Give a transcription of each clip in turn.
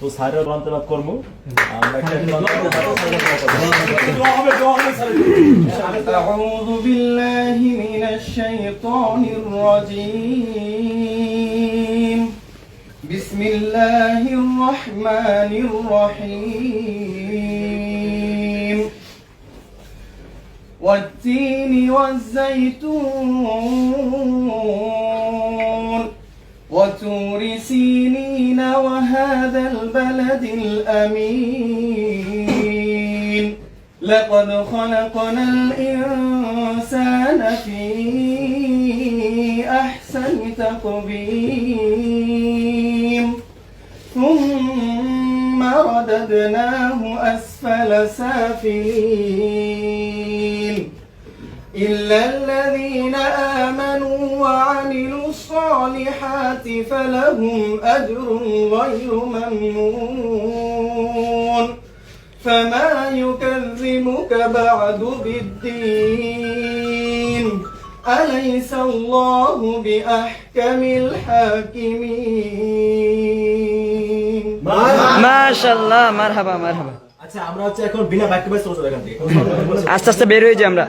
তো স্যারের বান্তাবাদ করবো আমরা একটা দোয়া হবে দোয়া হবে স্যারের أعوذ بالله من الشيطان الرجيم بسم الله الرحمن الرحيم والتين والزيتون وتور سينين وهذا البلد الأمين. لقد خلقنا الإنسان في أحسن تقويم. ثم رددناه أسفل سافلين. إلا الذين آمنوا الصالحات فلهم أجر غير ممنون فما يكذبك بعد بالدين أليس الله بأحكم الحاكمين মাশাল্লাহ মারহাবা মারহাবা আচ্ছা আমরা হচ্ছে এখন বিনা বাক্য ব্যস্ত বসে এখান থেকে আস্তে আস্তে বের হয়ে যাই আমরা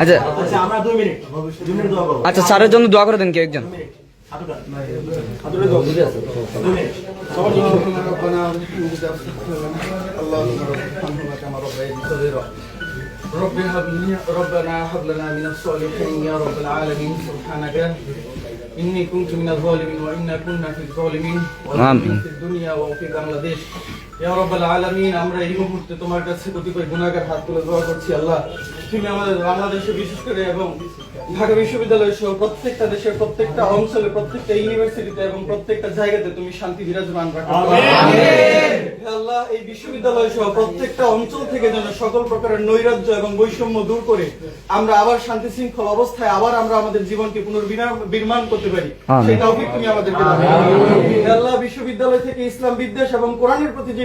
আচ্ছা আচ্ছা আমরা দুই মিনিট দুই মিনিট দোয়া করবো আচ্ছা স্যারের জন্য দোয়া করে দেন কেউ একজন হাঁটুটা হাঁটুটা দোয়া বুঝে আছে দুই মিনিট সবার জন্য ربنا اللهم ارحمهما كما ربياني صغيرا رب هب لي ربنا هب لنا من الصالحين يا رب العالمين سبحانك إني كنت من الظالمين وإنا كنا في الظالمين والظالمين في الدنيا وفي بangladesh ইয়া রব্বাল আলামিন আমরা এই মুহূর্তে তোমার কাছে কতিপয় গুনাহগার হাত তুলে দোয়া করছি আল্লাহ। তুমি আমাদের বাংলাদেশে বিশেষ করে এবং ঢাকা বিশ্ববিদ্যালয় সহ প্রত্যেকটা দেশের প্রত্যেকটা অঞ্চলে প্রত্যেকটা ইউনিভার্সিটিতে এবং প্রত্যেকটা জায়গাতে তুমি শান্তি বিরাজমান রাখো। আল্লাহ এই বিশ্ববিদ্যালয় সহ প্রত্যেকটা অঞ্চল থেকে যেন সকল প্রকারের নৈরাজ্য এবং বৈষম্য দূর করে আমরা আবার শান্তি শৃঙ্খল অবস্থায় আবার আমরা আমাদের জীবনকে পুনর্বিনির্মাণ করতে পারি। সেই তৌফিক তুমি আমাদেরকে দাও। হে আল্লাহ বিশ্ববিদ্যালয় থেকে ইসলাম বিদ্বেষ এবং কোরআনের প্রতি যে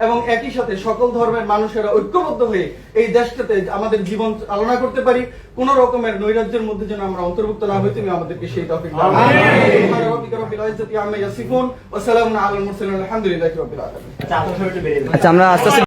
এবং একই সাথে সকল ধর্মের মানুষেরা ঐক্যবদ্ধ হয়ে এই দেশটাতে আমাদের জীবন চালনা করতে পারি। কোন রকমের নৈরাজ্যের মধ্যে যেন আমরা অন্তর্ভুক্ত না হই তুমি আমাদেরকে সেই তফিক আচ্ছা। আচ্ছা আমরা আস্তে আস্তে